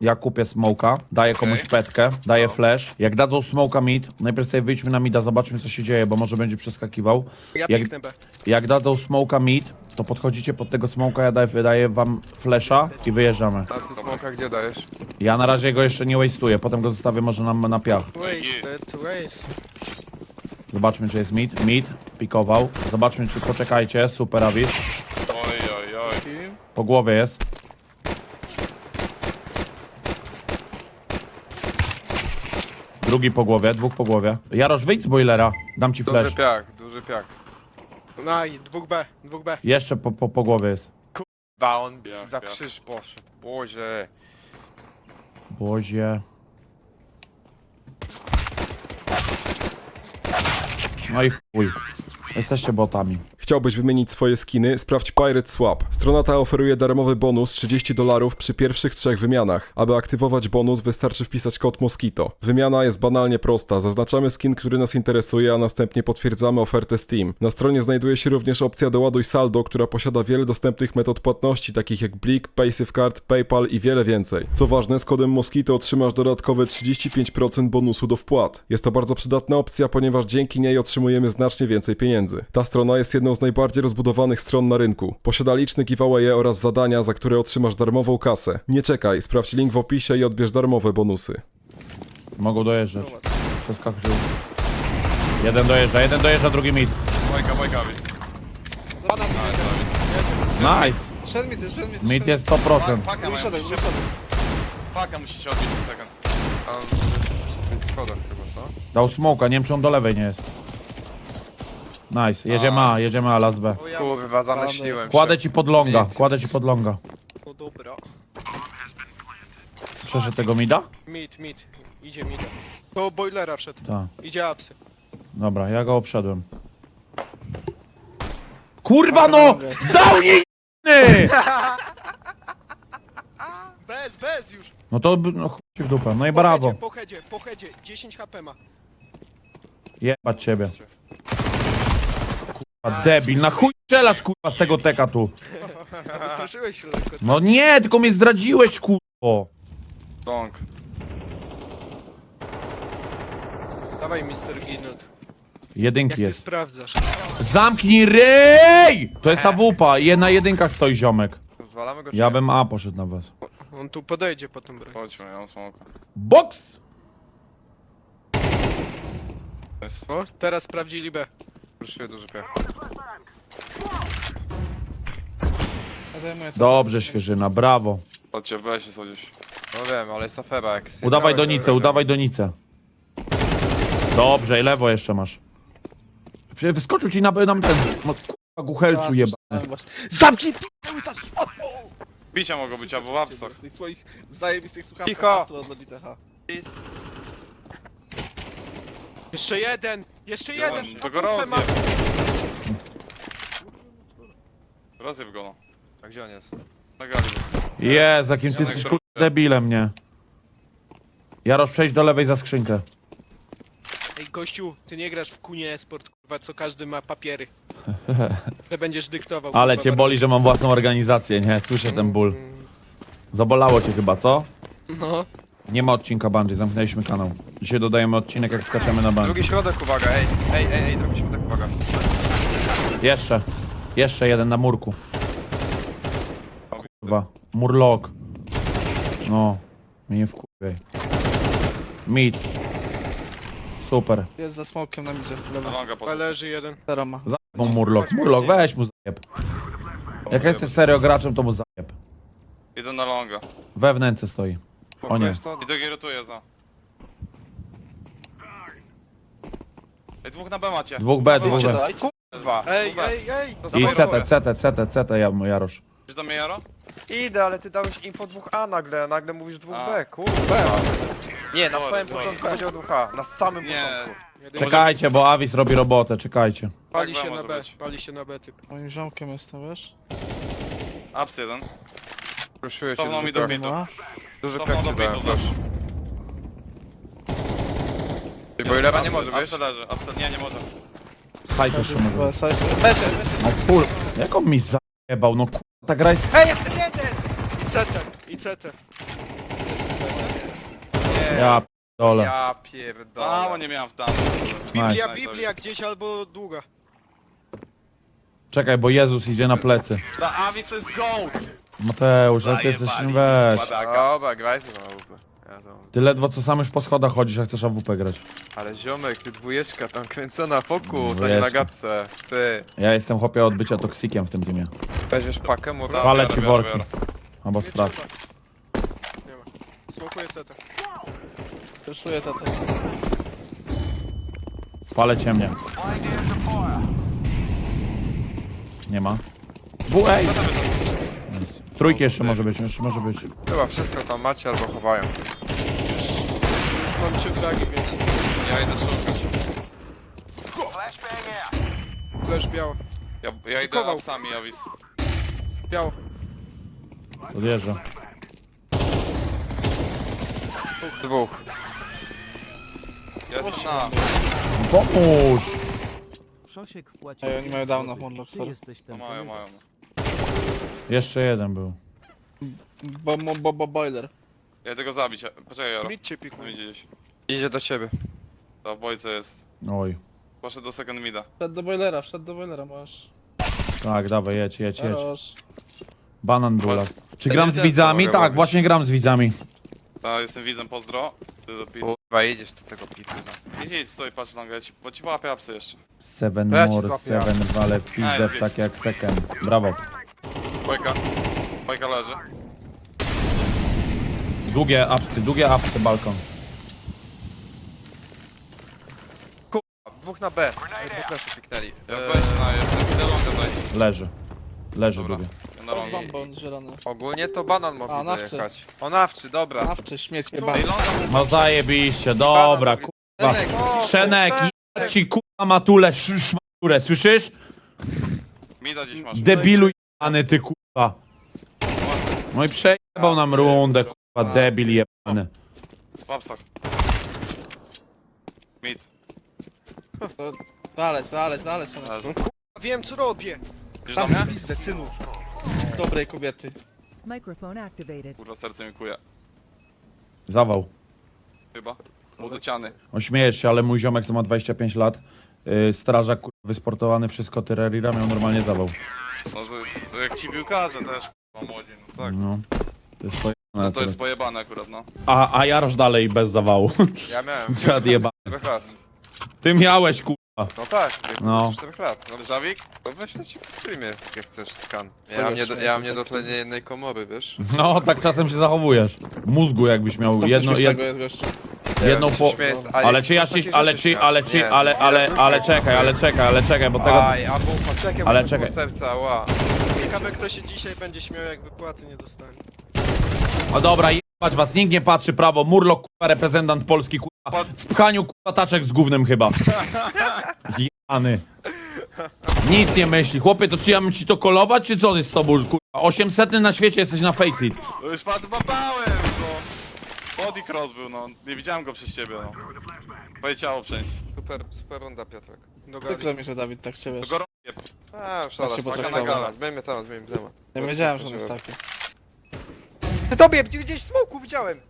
Ja kupię smoka, daję komuś petkę, daję flash. Jak dadzą smoka mid, najpierw sobie wyjdźmy na mida, zobaczmy co się dzieje, bo może będzie przeskakiwał. Ja Jak, piknę B. jak dadzą smoka mid, to podchodzicie pod tego smoka, ja daję, daję wam flasha i wyjeżdżamy. A ty smoka gdzie dajesz? Ja na razie go jeszcze nie waste'uję, potem go zostawię może na, na piach. Wasted, waste. Zobaczmy czy jest mid, mid, pikował. Zobaczmy czy, poczekajcie, super avis. Oj, oj, oj. Po głowie jest. Drugi po głowie, dwóch po głowie. Jarosz, wyjdź z boilera, dam ci Duży flash. piach, duży piach. No i dwóch B, dwóch B. Jeszcze po, po, po głowie jest. Ba, on Piach, za piach. krzyż poszedł. Boże. Bozie. No i chuj. Jesteście botami. Chciałbyś wymienić swoje skiny? Sprawdź Pirate Swap. Strona ta oferuje darmowy bonus 30 dolarów przy pierwszych trzech wymianach. Aby aktywować bonus wystarczy wpisać kod Mosquito. Wymiana jest banalnie prosta. Zaznaczamy skin, który nas interesuje, a następnie potwierdzamy ofertę Steam. Na stronie znajduje się również opcja doładuj saldo, która posiada wiele dostępnych metod płatności, takich jak Blik, PaySafeCard, PayPal i wiele więcej. Co ważne, z kodem Mosquito otrzymasz dodatkowe 35% bonusu do wpłat. Jest to bardzo przydatna opcja, ponieważ dzięki niej otrzymujemy znacznie więcej pieniędzy. Ta strona jest jedną z najbardziej rozbudowanych stron na rynku. Posiada liczne giveawaye oraz zadania, za które otrzymasz darmową kasę. Nie czekaj, sprawdź link w opisie i odbierz darmowe bonusy. Mogą dojeżdżać. Przeskakuj. Jeden dojeżdża, jeden dojeżdża, drugi mid. Bojka, bojka, wi. Banan, Nice! szedł mi ty, szedł mi ty. Mid jest 100%. Paka mają, Wyszedłem, musicie... wyszedłem. Paka musicie odbić na sekund. A tych schodach chyba, co? Dał smoka, nie wiem czy on do lewej nie jest. Nice, jedziemy A, jedziemy A, las B. O ja, Kurwa, zamyśliłem się. Kładę ci pod longa, Nic. kładę ci pod longa. no dobra. Przeszedł tego mida? Mid, mid. Idzie mid. Do boilera wszedł. Tak. Idzie apsy. Dobra, ja go obszedłem. Kurwa no! Dał nie Bez, bez już. No to no, chuj ci w dupę, no i Po brawo. headzie, Po headzie, po headzie. 10 HP ma. Jebać ciebie. Kurwa debil, na chuj strzelasz kurwa z tego teka tu. Wystraszyłeś się lekko. co? No nie, tylko mnie zdradziłeś kurwo. Dong. Dawaj, Mr. Ginut. Jak Jedynki ty jest. sprawdzasz? Zamknij ryj! To jest awupa, je na jedynkach stoi ziomek. Zwalamy go czy Ja nie? bym A poszedł na was. On tu podejdzie po tą broń. Chodźmy, ja mam smoka. Nice. O, teraz sprawdzili B. Ruszyłem duży piach. Dobrze, świeżyna, brawo. Chodźcie, weź się gdzieś. No wiem, ale jest afera jak Udawaj donicę, wygramy. udawaj donicę. Dobrze, i lewo jeszcze masz. Prze- Wyskoczył ci na, na ten. No, kurwa, guchelcu jebany. Zamknij p***ł za Bicia mogą być, albo w apsach. tych swoich zajebistych słuchawek. Cicho! Astro. Jeszcze jeden! Jeszcze Ja, jeden! to go ma. rozjeb. Rozjeb go, no. A gdzie on jest? Na gali. Jezu, jakim ty jesteś kurwa debilem, nie? Jarosz, przejdź do lewej za skrzynkę. Ej, gościu, ty nie grasz w kunie esport, kurwa, co każdy ma papiery. Ty będziesz dyktował. Ale kurwa, cię bardzo. boli, że mam własną organizację, nie? Słyszę ten ból. Zabolało cię chyba, co? No. Nie ma odcinka Bungie, zamknęliśmy kanał. Dzisiaj dodajemy odcinek, jak skaczemy na Bungie. Drugi środek, uwaga, ej, ej, ej, ej, drugi środek, uwaga. Jeszcze. Jeszcze jeden na murku. Kurwa. Murlock. No. Mnie nie wkurwiaj. Mid. Super. Jest za smokiem na midzie. Na Lewa. longa B poszedł. leży jeden. Zero ma. Zajebą Murlock. Murlock, weź mu zajeb. Jak jesteś serio graczem, to mu zajeb. Idę na longa. We wnęce stoi. O nie. I drugi rotuje za. Ej, dwóch na B macie. Dwóch B, dwóch Macie B. Kurwa. Ej, ej, ej! To I CT, CT, CT, CT, ja- Jarosz. Idziesz do mnie, Jaro? Idę, ale ty dałeś info dwóch A nagle, a nagle mówisz dwóch A. B, kurwa. Nie, na Sorry, samym sorry. początku powiedział dwóch A, na samym Nie. początku. Czekajcie, bo Avis robi robotę, czekajcie. Pali Tak się może na B, być. pali się na B typ. Moim ziomkiem jestem, wiesz? Ups jeden. Się Cofnął duży mi do. Ma. Duży Cofnął do ci dałem, bitu, wiesz. Bo lewa nie może, wiesz? Upsy leży, upsy, nie, nie może. Sajt jeszcze może. Chyba sajcie. Becze, No kur... Jak on mi zajebał, no kur... Ta gra jest... Ej, jeszcze jeden! I CT, i CT. Ja dole. Ja pierdolę. nie miałem w tam. Biblia, Nice. Biblia gdzieś albo długa. Czekaj, bo Jezus idzie na plecy. Ta Avis to jest gold! Mateusz, ty jesteś... Zajebali Weź. składaka. Dobra, graj na AWP. Ja to... Ty ledwo co sam już po schodach chodzisz, jak chcesz AWP grać. Ale ziomek, ty dwójeczka tam kręcona fokus, a nie Dwójeczka. na gadce. Ty, Ja jestem chłopie od bycia toksikiem w tym teamie. weźmiesz pakę, mura? Dobra. Palę ci biorę, worki. biorę. Albo Nie sprawdź. trzeba. Nie ma. Smokuję CT. Przeszuję to. Palę ciemnie. Nie ma. Bu, ej! Trójki jeszcze może być, jeszcze może być. Chyba wszystko tam macie albo chowają. Już mam trzy fragi, więc Ja idę szukać. flash biało. Ja, ja idę Szykował. apsami, Avis. Biało. Odjeżdża. Dwóch. Ja jestem na... Pomóż! Szosiek wpłacił Ej, oni mają downa, Murloc, Ty sorry. jesteś No ten mają, mają. Jeszcze jeden był. Bo, bo, bo, bo boiler. Ja idę go zabić. Poczekaj, Jaro. Mid cię widzieliś. Idzie do ciebie. Ta w bojce jest. Oj. Poszedł do second mida. Wszedł do boilera, wszedł do boilera, masz. Tak, dawaj, jedź, jedź, jedź. Roż. Banan był last. Czy gram z widzami? Tak, robić. właśnie gram z widzami. Ta, jestem widzem, pozdro. Ty do pit. Kurwa, idziesz do tego pitu. Idź, idź, stoi, patrz na ci, bo ci łapie apsy jeszcze. Seven Ja ci more, złapię. seven wale w pizdę, Ej, tak jak Tekken. Brawo. Bojka. Bojka leży. Długie apsy, długie apsy, balkon. Dwóch na B. Dwóch na piknęli. Ja Eee, weź na jestem. Idę longa. Leży. Leży Dobra. długie. Ja na Roż longa. bombon zielony. ogólnie to banan A, nawczy. dojechać. O nawczy, dobra. Nawczy, śmieć Ej, longa mu No zajebiście, dobra, Banan kurwa. O, Szenek, ci kurwa matule, sz- szmaturę, słyszysz? Mida dziś masz. Debilu jebany ty kurwa. No i przejebał nam rundę, kurwa, debil jebany. W apsach. Mid. Zaleć, zaleć. No kurwa, wiem co robię. Idziesz do Tam mnie? w pizdę, synu. Dobrej kobiety. Microphone activated. Kurwa, serce mi kuje. Zawał. Chyba. Udociany. Ośmiejesz się, ale mój ziomek, co ma 25 lat, yy, strażak kurwa, wysportowany, wszystko Tyrerira, miał normalnie zawał. No to, to jak ci piłkarze też, kurwa, młodzi, no tak. No. To jest pojebane No to jest akurat. pojebane akurat, no. A, a Jarosz dalej bez zawału. Ja miałem. Dziad jeba. 4 lat. Ty miałeś kurwa. No tak, w wieku No. 4 lat. Ale Żawik? To weź ci w streamie, jak chcesz skan. Ja mam, nie do, ja mam śmieszne niedotlenie jednej komory, wiesz? No, tak czasem się zachowujesz. Mózgu jakbyś miał Jedno, jed, tego jest gościu. jedną po... Ale czy ja ci, się ale czy, ale czy, Nie. ale, ale, ale czekaj, ale czekaj, ale czekaj, bo tego... Aj, a bufa, czekaj, Ale ale czekaj. czekaj. serca, ła. Ciekawe kto się dzisiaj będzie śmiał jak wypłaty nie dostanie. O dobra, jebać was, nikt nie patrzy prawo, Murloc, kurwa, reprezentant Polski, kurwa, w pchaniu, kurwa, taczek z gównem chyba. Jany. Nic nie myśli. Chłopie, to czy ja mam ci to kolować, czy co jest z tobą, kurwa? 800 na świecie jesteś na Faceit. To już pan babałem, no. Body cross był, no. Nie widziałem go przez ciebie, no. Twoje ciało przenieść. Super, super runda, Piotrek. Gali. mi, że Dawid tak cię wiesz. Go A, szalasz, się tak, potraktował. na gala. Zmieńmy temat, zmieńmy temat. Nie wiedziałem, że on jest taki. Ty tobie, gdzieś w smoku widziałem!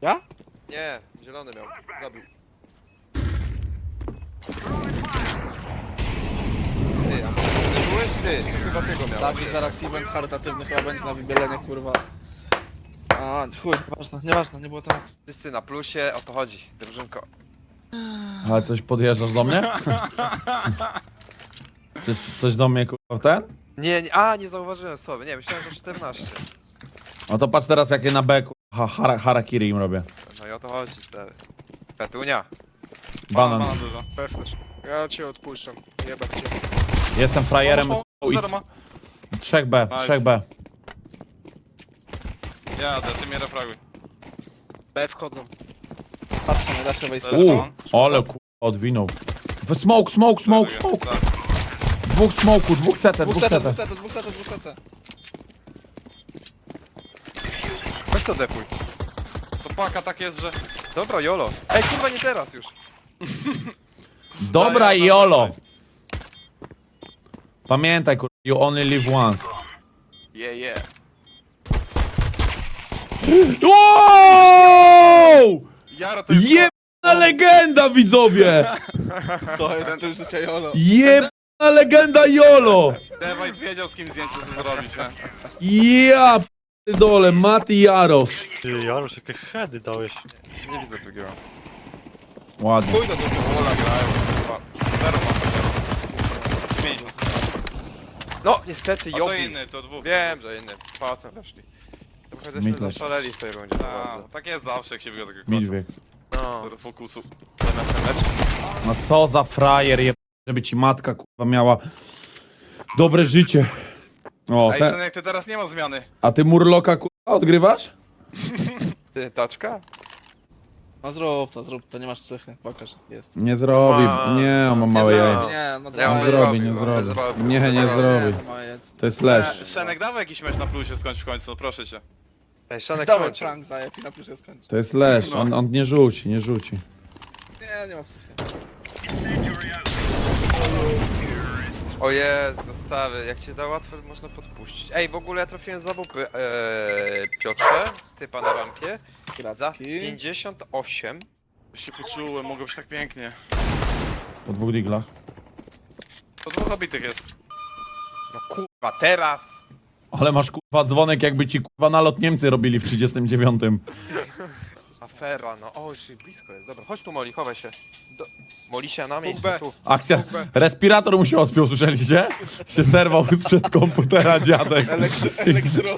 Ja? Nie, zielony miał, zabił. Ty, a może to nie byłeś ty? To chyba tego miał. Dawid zaraz event charytatywny chyba będzie na wybielenie, kurwa. A, chuj, ważne, nieważne, nie było tematu. Wszyscy na plusie, o to chodzi, drużynko. Ale coś podjeżdżasz do mnie? Coś, coś do mnie, kurwa, w ten? Nie, nie, a nie zauważyłem słowy, nie, myślałem, że 14. No to patrz teraz, jakie na B, kurwa, hara, harakiri im robię. No i o to chodzi, stary. Petunia. Banan. Banan dużo. Perflash. Ja cię odpuszczam. Jebać cię. Jestem frajerem. Pomóż, i pomóż, zero ma. 3B, Nice. 3B. Jadę, ty mnie refraguj. B wchodzą. Patrz na mnie, dasz wejść. Leży U, banan. ale kurwa, odwinął. W- Smoke, smoke, smoke, smoke. Tak. Dwóch smoku, dwóch CT, Dwóch dwóch CT, CT. dwóch CT, dwóch CT, dwóch CT. Weź to depuj. To paka tak jest, że... Dobra, Jolo. Ej, kurwa, nie teraz już. Dobra Jolo. Pamiętaj, kurwa, you only live once. Yeah, yeah. Wow! Jaro to jest... Jebna legenda, widzowie! To jest styl życia Jolo. Jebna legenda Jolo! Device wiedział z kim zdjęcie zrobić, nie? Ja dole, Mati Jarosz. Ty, Jarusz, jakie heady dałeś. Nie widzę drugiego. Ładnie. Pójdę do tego Wola grają, chyba. Zero ma chociaż. Pięć. No, niestety, A to Jobi. inny, to dwóch. Wiem, że inny. Pałacem weszli. Trochę żeśmy zaszaleli w tej rundzie. A, tak jest zawsze, jak się wygra takiego Midwiek. No, Do fokusu. ten mecz. No co za frajer, je... żeby ci matka kurwa miała dobre życie. O, Ej, te... Szenek, ty teraz nie ma zmiany. a ty Murloka kurwa odgrywasz? Ty, taczka? No zrób to, zrób to, nie masz cechy. Pokaż, jest. Nie zrobi, Ma- nie, on ma małe zrobi. jaja. Nie, no Nie zrobi, nie no, zrobi. Nie, nie Nie, zrobi. Nie. To jest leż. Sze- Szenek, dawaj jakiś mecz na plusie skończ w końcu, no proszę cię. Ej, Szanek Dawaj prank zajeb i na plusie skończy. To jest leż, on, on nie rzuci, nie rzuci. Nie, nie ma psychy. O Jezu, stary, jak cię da łatwo, można podpuścić. Ej, w ogóle ja trafiłem za bupy. Eee, Piotrze, typa na rampie. Za Gratki. 58. Się poczułem, mogło być tak pięknie. Po dwóch diglach. To dwóch obitych jest. No kurwa, teraz! Ale masz kurwa dzwonek, jakby ci kurwa nalot Niemcy robili w 39. Afera, no. O, już blisko jest. Dobra, chodź tu, Moli, chowaj się. Do... Moli się na miejscu, B. tu. Akcja. Respirator mu się odpiął, słyszeliście? Się serwał sprzed komputera dziadek.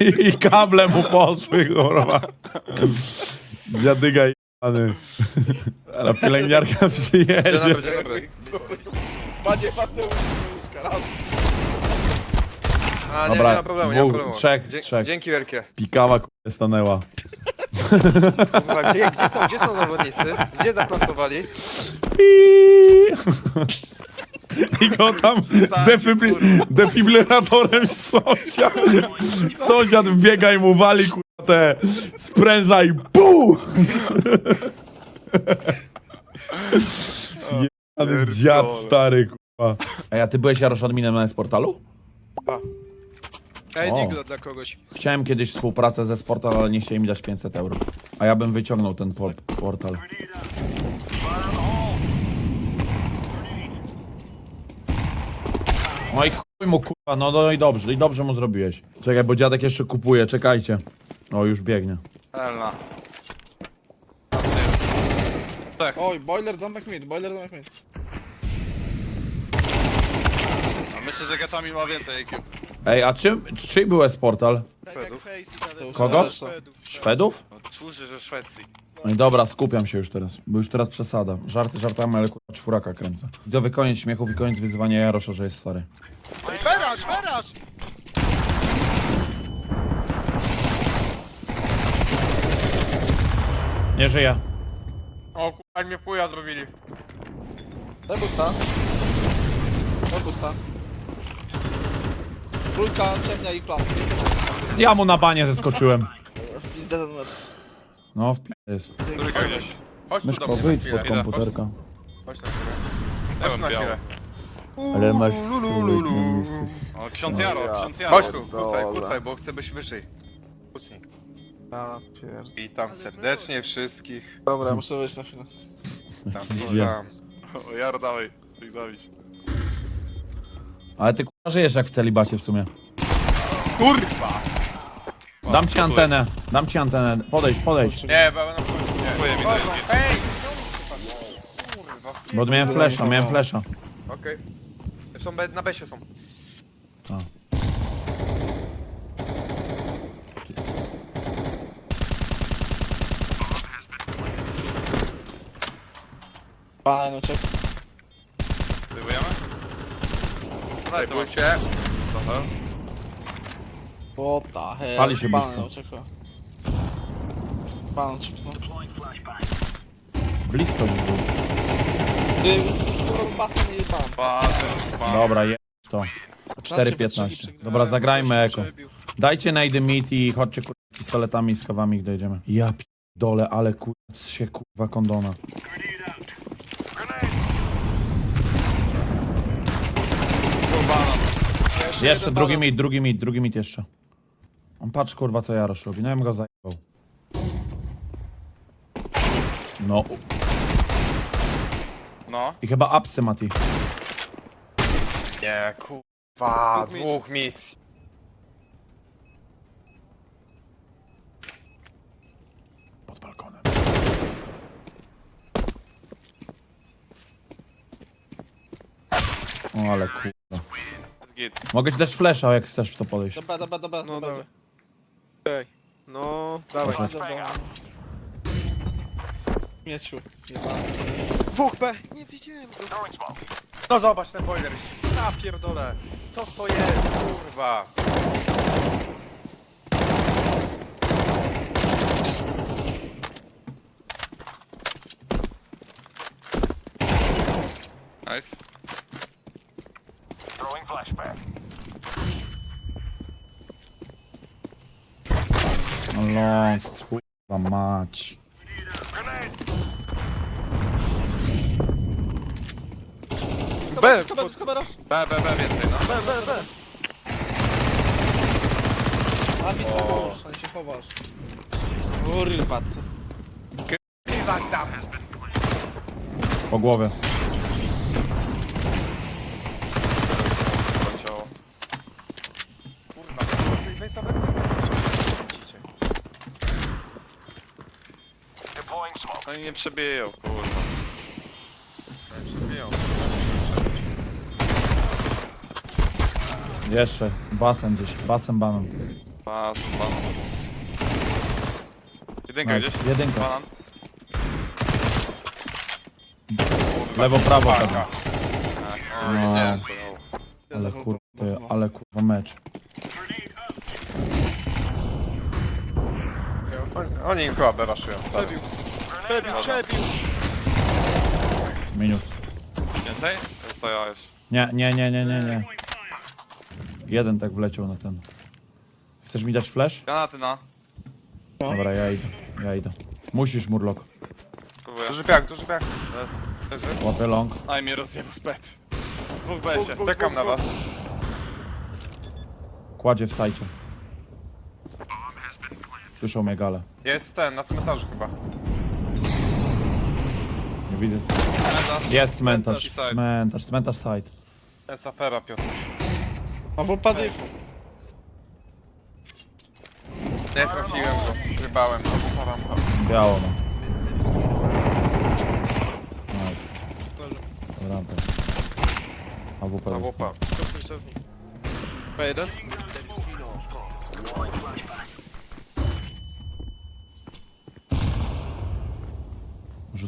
I, I kable mu poszły, kurwa. Dziadyga jebany. Ale pielęgniarka Dzień przyjedzie. dobry, dzień dobry. Panie Mateuszka, raz. A, nie, Dobra, nie ma problemu, nie ma dwóch, problemu. trzech, Dzie- trzech. Dzięki wielkie. Pikawa kurwa stanęła. Kurwa, gdzie, gdzie są, gdzie są zawodnicy? Gdzie zaplantowali? I go tam defibri defibrylatorem sąsiad. Sąsiad wbiega i mu wali kurwa te spręża i! Jebany dziad stary kurwa. Ej, a ty byłeś Jarosz adminem na Sportalu? Ej, O. digla dla kogoś. Chciałem kiedyś współpracę ze Sportal, ale nie chcieli mi dać 500 euro. A ja bym wyciągnął ten por portal. No i chuj mu kurwa, no, no i dobrze, i dobrze mu zrobiłeś. Czekaj, bo dziadek jeszcze kupuje, czekajcie. O, już biegnie. Elna. Oj, boiler, domek mid, boiler, domek mid. No, myślę, że Gatami ma więcej IQ. Ej, a czym, czyj był Sportal? Tak jak Szwedów. Face i dalej. Kogo? Szwedów. Szwedów? No, że Szwecji. No i dobra, skupiam się już teraz, bo już teraz przesada. Żarty żartami, ale kurwa czwóraka kręcę. Widzowie, koniec śmiechów i koniec wyzywania Jarosza, że jest stary. Ferasz, ferasz! Nie żyje. O kurwa, mnie puja zrobili. Daj busta. Trójka, ciemnia i plan. Ja mu na banie zeskoczyłem. Pizdę ten mecz. No, w pi- jest. Trójka gdzieś. Chodź tu do Myszko, mnie na wyjdź chwilę. spod komputerka. Chodź na chwilę. Ja Chodź bym na biał. chwilę. Ale masz... O, ksiądz Jaro, ksiądz Jaro. Chodź tu, kucaj, kucaj, bo chcę być wyżej. Kucnij. Ja. Witam serdecznie wszystkich. Dobra, muszę wyjść na chwilę. Tam, Gdzie? witam. O, Jaro, dawaj. Chcę ich zabić. Ale ty kurwa żyjesz jak w celibacie w sumie. Kurwa! Dam ci antenę, dam ci antenę. Podejdź, podejdź. Nie, bo na nie. Dziękuję, mi Kurwa. Bo miałem flesza, miałem flesza. Okej. Są be- na besie są. Pana, no czek. Daj, co Bój masz? się. What the hell. Pali się Pana, blisko. czeka. Pana, czek, no. Blisko mi był. Ty, kurwa, basen i pan. Patrz, patrz. Dobra, je to. 4.15. Dobra, zagrajmy eko. Dajcie najdy meet i chodźcie kurwa z pistoletami i z kawami ich dojedziemy. Ja dole, ale kurwa się kurwa kondona. Jeszcze drugi meet, drugi meet, drugi meet jeszcze. On patrz kurwa co Jarosz robi, no ja bym go zajebał. No. No. I chyba apsy, Mati. Nie, kurwa, Dwóch mit. dwóch mit. Pod balkonem. O, ale kurwa. Jest git. Mogę ci dać flasha, jak chcesz w to podejść. Dobra, dobra, dobra, No dobra. dawaj. Ej. No, dawaj. Dobra, dobra. Mieciu. jebany. Dwóch B! Nie widziałem go. No zobacz ten boiler. Ja pierdolę. Co to jest, kurwa? Nice. No kurwa mać. B! Kamerą, z kamerą. B, B, B więcej, no. B, B, B. A mi pomóż, on się chowasz. Kurwa. Po głowie. Poleciało. Kurwa, weź to będę. Nie przebiją, kurwa. Jeszcze. Basen gdzieś. Basen banan. Pas, banan. Jedynka Nice. gdzieś? Jedynka. Banan. Lewo, prawo pewnie. O, No. Ale kurwa, ale kurwa mecz. Oni, oni im chyba beraszują. Przebił. Przebił, przebił! Minus. Więcej? Zostajałeś. Nie, nie, nie, nie, nie, nie. Jeden tak wleciał na ten. Chcesz mi dać flash? Granaty na. Dobra, ja idę. Ja idę. Musisz, Murlock. Próbuję. Duży piach, duży piach. Leży. Łapę long. Aj, mnie rozjebał spet. Dwóch B Dwóch, się. dwóch, Czekam na was. Kładzie w sajcie. Słyszał mnie gale. Jest ten, na cmentarzu chyba. Widzę. Cmentarz. Jest cmentarz. Cmentarz i side. Cmentarz, cmentarz side. Jest afera, Piotr. A w upadł Nie trafiłem go. Wybałem, no bo rampa. Biało no. Nice. Rampę. AWP Na jest. łupa. Cofnij, cofnij. B1?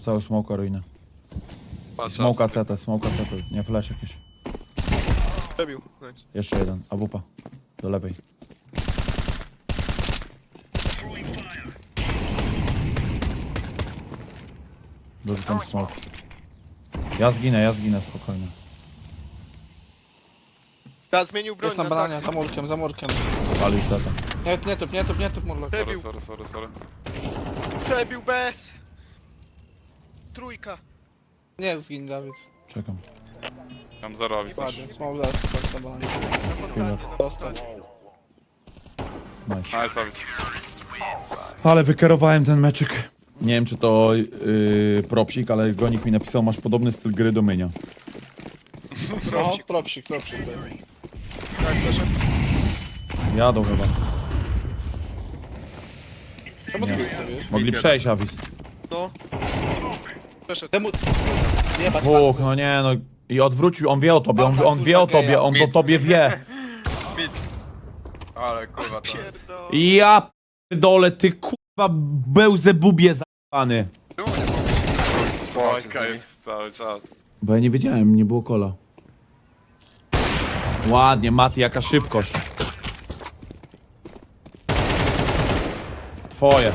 Rzucają smoka ruinę. Patrzę, Smoka abstry. CT, smoka CT. Nie flash jakieś. Przebił. Nice. Jeszcze jeden. AWP. Do lewej. Dorzucam smoke. Ja zginę, ja zginę spokojnie. Ta zmienił broń Jest na na bananie, taksy. za murkiem, za murkiem. Palił CT. Nie, nie tup, nie tup, nie tup, murlok. Sorry, Przebił. sorry, sorry, sorry. Przebił bez! Trójka. Nie zgin, Dawid. Czekam. Mam zero awistości. Ładnie, small last, tak Dostał. Nice. Nice, awis. Ale wykierowałem ten meczyk. Nie wiem czy to yy, propsik, ale Gonik mi napisał, masz podobny styl gry do mynia. No, propsik, propsik. Tak, proszę. Jadą chyba. Czemu Nie. ty? Mogli przejść, Avis. No. Przeszedł. Temu... Nie, Uch, no nie no. I odwrócił, on wie o tobie, on, on wie o tobie, on o tobie wie. Ale kurwa to jest. Pierdol. Ja dole, ty kurwa bełzebubie zajebany. Dwójka jest cały czas. Bo ja nie wiedziałem, nie było kola. Ładnie, Mati, jaka szybkość. Twoje.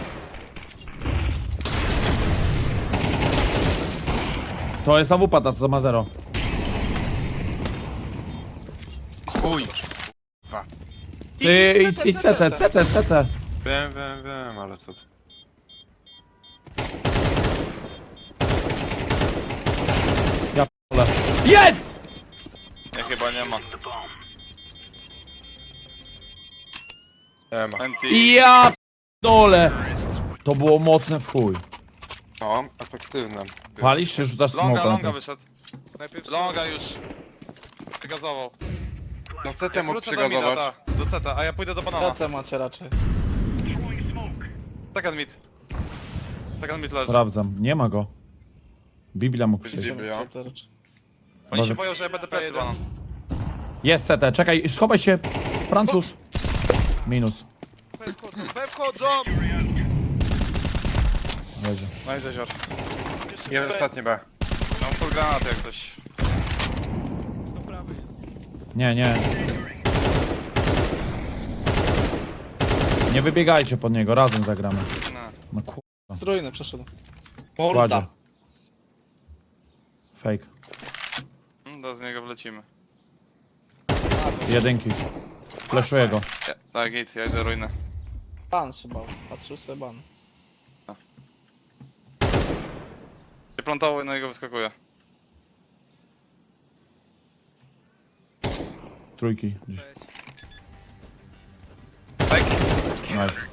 To jest AWP, ta co ma zero. Uj. Ty, i, i CT, CT, CT. Wiem, wiem, wiem, ale co ty. Ja p***le. Jest! Nie, chyba nie ma. Nie ma. NT. Ja dole. To było mocne w chuj. No, a Efektywne. Palisz czy rzucasz Longa, smoka? longa wyszedł. Najpierw Longa już. Przygazował. No CT mógł Wrócę do mida, przygotować. ta. Do CT, a ja pójdę do banana. Co macie raczej? Second mid. Second mid leży. Sprawdzam. Nie ma go. Biblia. Co to raczej? Oni Może- się boją, że ja będę plecy banan. Jest CT, czekaj, schowaj się. Francuz. Minus. B wchodzą, B wchodzą! Leży. No i zezior. Jest ostatnie B. Mam full granat jak coś. Do prawej. Nie, nie. Nie wybiegajcie pod niego, razem zagramy. No. No kur... Strójny przeszedł. Kładzie. Morda. Fake. Mm, Do z niego wlecimy. Jedynki. Fleszuję go. Ja, tak, git, ja idę ruinę. Ban się bał. Patrzył sobie ban. Się plantował i na niego wyskakuje. Trójki. gdzieś. Tak? Nice.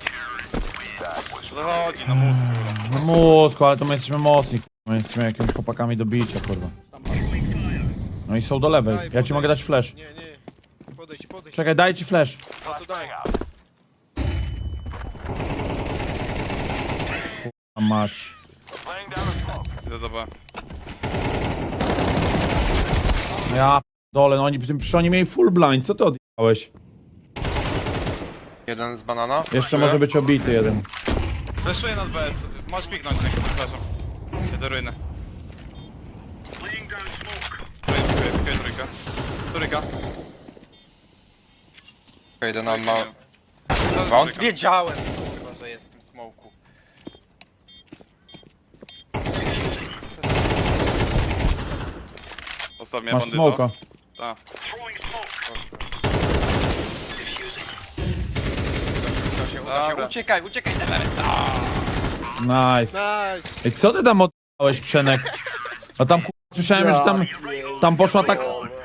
Dochodzi na mózg, kurwa. No mózgu, ale to my jesteśmy mocni. My jesteśmy jakimiś chłopakami do bicia, kurwa. No i są do lewej. Ja ci mogę dać flash. Nie, nie. Podejdź, podejdź. Czekaj, daj ci flash. No to daj. A mać. Idę do B. No ja dole, no oni, przecież oni mieli full blind, co ty odjechałeś? Jeden z banana. Jeszcze może być obity jeden. Fleszuję nad BS. Możesz piknąć, nie przepraszam. Idę ruinę. Trójka, trójka, trójka, trójka. Trójka. Jeden nam ma... Zaraz A on trójka. wiedziałem chyba, że jest w tym smoku. Zostaw mnie Masz bandyto. smoka. Tak. Uda się, uda się. Dobra. Uciekaj, uciekaj, Demer. Nice. Nice! Ej, co ty tam odjechałeś, Przenek? No tam ku... słyszałem, że tam, tam poszła tak...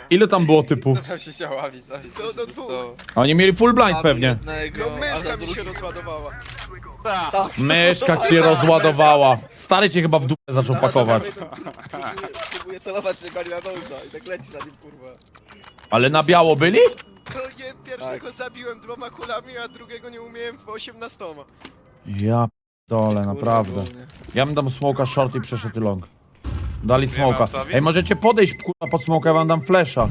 Ile tam było typów? Tam się działa. Co do dwóch? Oni mieli full blind pewnie. No a myszka mi się rozładowała. Tak. Myszka cię rozładowała. Stary cię chyba w dupę zaczął pakować. Próbuje celować mnie goni na dąża i tak leci na nim kurwa. Ale na biało byli? No je, pierwszego zabiłem dwoma kulami, a drugiego nie umiałem w 18. Ja dole, naprawdę. Kurwa. Ja bym dam smoka short i przeszedł long. Dali smoka. Ej, możecie podejść kurwa pod smoka, ja wam dam flasha.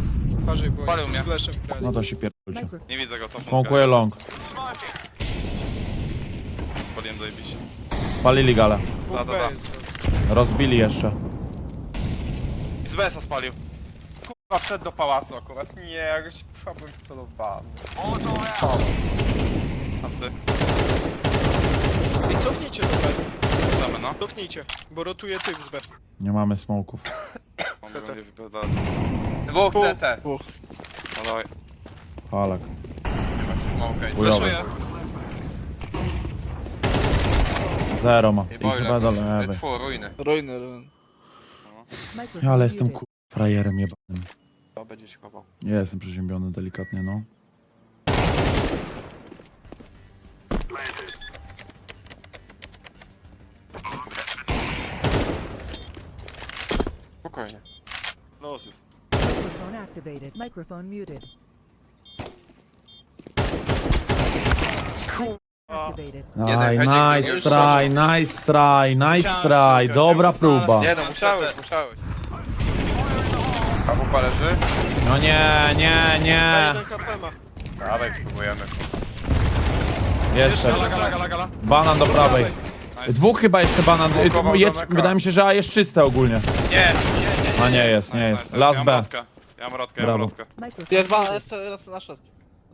Bo Palił z mnie. flashem grali. No to się pierdolcie. Nie widzę go, co Smokuję long. Spalili galę. Da, da, da. Rozbili jeszcze. I z BS-a spalił. Kurwa, wszedł do pałacu akurat. Nie, jakoś chyba byłem wcelowany. Na psy. I cofnijcie do B. Damy, no. Cofnijcie, bo rotuje typ z B. Nie mamy smoków. On będzie wypierdalać. Dwóch CT. Dwóch. No dawaj. Halak. Smoke jest. Chujowy. Fleszuję. Zero ma. I I chyba boiler. do lewej. Tfu, ruiny. Ruiny, Ale jestem kur... frajerem jebanym. To będzie się chował. Ja jestem przeziębiony delikatnie, no. Spokojnie. Los jest. Microphone activated. Microphone muted. Activated. Aj, Jeden nice headzik, try, nice try, nice try. Dobra próba. Nie no, musiałeś, musiałeś. A wupa leży? No nie, nie, nie. jeden KP ma. Dawaj, spróbujemy. Jeszcze. Gala, gala, gala, gala. Banan do prawej. Dwóch chyba jeszcze banan. y, Blokował Jedź, domeka. wydaje mi się, że A jest czyste ogólnie. Nie, A nie jest, nie jest. Last ja mam B. rotkę. Ja mam rotkę, ja mam Brawo. rotkę. Jest ban, jest raz na szesp.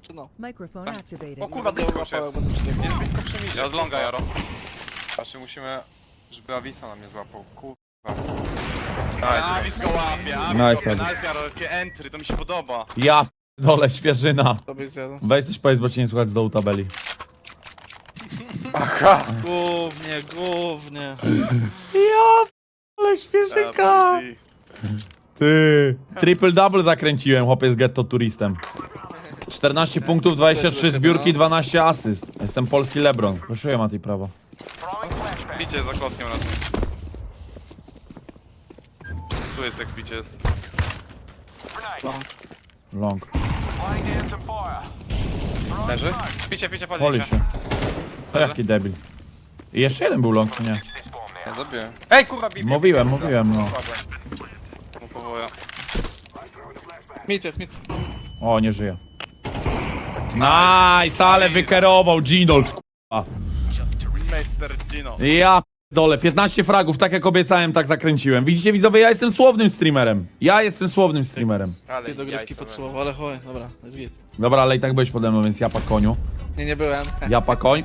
Czy no? Microphone activated. O kurwa, blisko już łapałem, jest. blisko. Ja z longa jaro. Znaczy musimy, żeby Avisa nam nie złapał. Kurwa. A, blisko łapie, Nice, Adis. nice jaro, takie entry, to mi się podoba. Ja dole świeżyna. To byś zjadł. Weź coś powiedz, bo cię nie słuchać z dołu tabeli. Aha! Głównie, głównie. Ja ale świeżynka. Ja, Ty. Triple double zakręciłem, chłopiec z getto turistem. 14 punktów, 23 zbiórki, 12 asyst. Jestem polski Lebron. Wyszuję Mati prawo. Bicie za klockiem raczej. Tu jest jak picie jest. Long. Leży? Picie, picie, Poli się. To jaki debil. I jeszcze jeden był long, nie? Ja zabiłem. Ej, kurwa, bibie. Mówiłem, mówiłem, no. Mu powołuję. Mit jest, mit. O, nie żyje. Nice, ale wykerował Ginold, k***a. Meister Gino. Ja dole, 15 fragów, tak jak obiecałem, tak zakręciłem. Widzicie widzowie, ja jestem słownym streamerem. Ja jestem słownym streamerem. Ale Nie dogrywki jajca pod we słowo, ale chuj, dobra, jest git. Dobra, ale i tak byłeś pode mną, więc ja pa koniu. Nie, nie byłem. Ja pa koń.